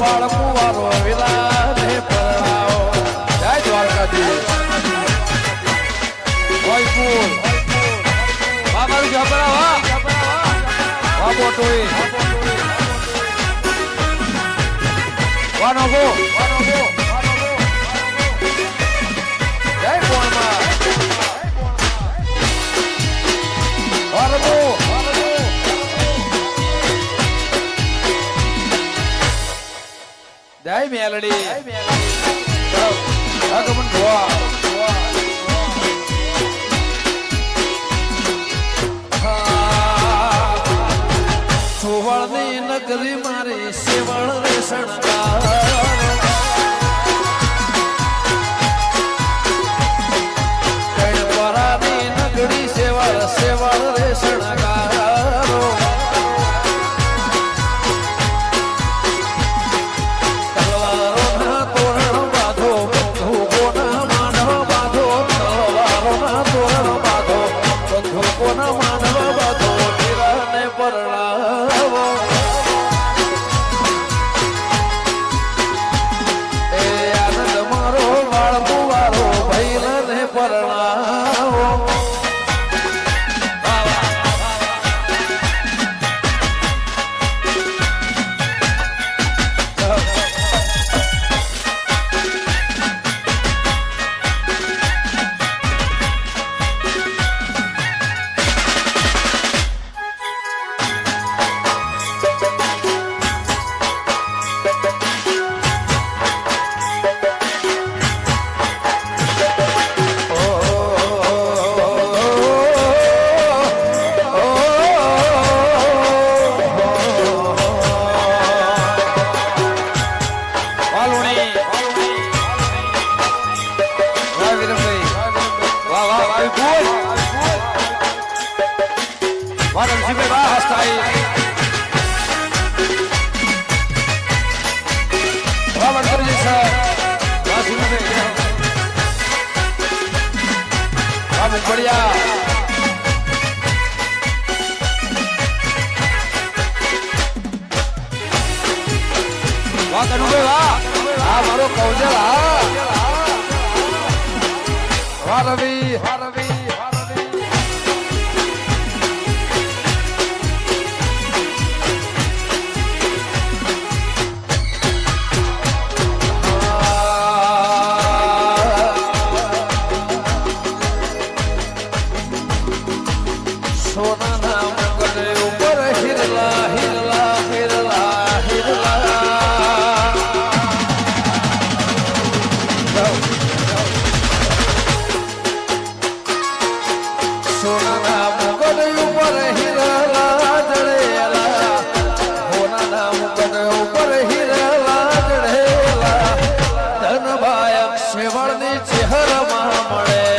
મારો બાળકો વારો વિલાને પરણાવો જય દ્વારકાધીશ. જયપુર વાહ. મારું જબરા વાહ વાહ મોટોઈ જય મેલડી. આગમન ધોવા સુવર્ણની નગરી મારી સેવળ રે શણગાર. કણપરાની નગરી સેવળ સેવળ રે શણગારો. ಪರಣ વાહ વિરમભાઈ વાહ વાહ વાહ ગુડ વાહ રમશીભાઈ વાહ હસ્તાઈ વાહ વડકરજી સર વાહ સુનભાઈ વાહ મુંબડિયા વાહ કનુભાઈ વાહ આ મારો કૌજલ હા. રવિ વાહ રવિ. વાહ સેવળની ચહેરમાં મળે